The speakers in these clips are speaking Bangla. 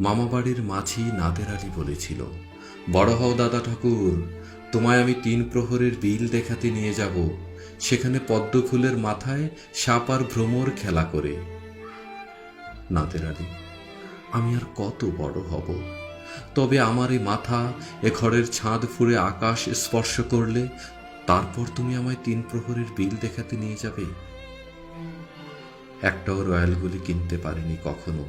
মামাবাড়ির মাঝি নাদের আলী বলেছিল, বড় হও দাদা ঠাকুর, তোমায় আমি তিন প্রহরের বিল দেখাতে নিয়ে যাব, সেখানে পদ্ম ফুলের মাথায় সাপ আর ভ্রমর খেলা করে। নাদের আলী, আমি আর কত বড় হব, তবে আমার এই মাথা এ ঘরের ছাদ ফুঁড়ে আকাশ স্পর্শ করলে তারপর তুমি আমায় তিন প্রহরের বিল দেখাতে নিয়ে যাবে? একটাও রয়্যালগুলি কিনতে পারেনি কখনো।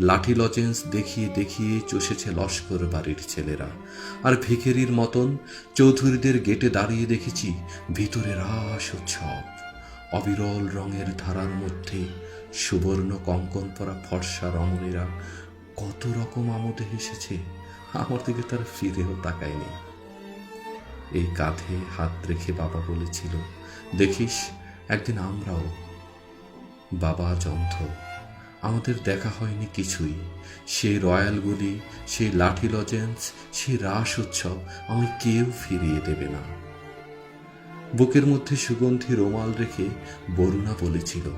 লাঠি লজেন্স দেখিয়ে দেখিয়ে চষেছে লস্কর বাড়ির ছেলেরা। আর ভিখেরির মতন চৌধুরীদের গেটে দাঁড়িয়ে দেখেছি ভিতরে রাস উৎসব। অবিরল রঙের ধারার মধ্যে সুবর্ণ কঙ্কন পরা ফর্সা রমণীরা কত রকম আমোদে হেসেছে, আমার দিকে তার ফিরেও তাকায়নি। এই কাঁধে হাত রেখে বাবা বলেছিল, দেখিস, একদিন আমরাও বাবা যন্ত্র। আমাদের দেখা হয়নি কিছুই। সেই রয়্যালগুলি সে লাঠি লজেন্স, সে রাস উৎসব আমায় কেউ ফিরিয়ে দেবে না। বুকের মধ্যে সুগন্ধি রোমাল রেখে বরুণা বলেছিল,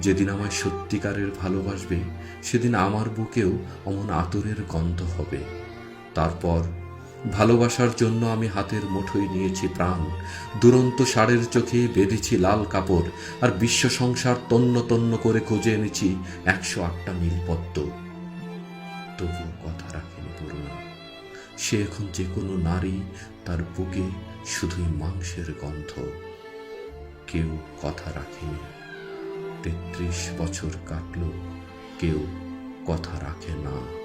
যেদিন আমায় সত্যিকারের ভালোবাসবে, সেদিন আমার বুকেও অমন আতরের গন্ধ হবে। তারপর ভালোবাসার জন্য আমি হাতের মুঠোয় নিয়েছি প্রাণ। দুরন্ত ষাঁড়ের চোখে বেঁধেছি লাল কাপড়, আর বিশ্ব সংসার তন্ন তন্ন করে খুঁজে এনেছি একশো আটটা নীল পদ্ম তবুও কথা রাখেনি বরুণা। সে এখন যে কোনো নারী, তার বুকে শুধুই মাংসের গন্ধ। কেউ কথা রাখেনি। তেত্রিশ বছর কাটল, কেউ কথা রাখে না।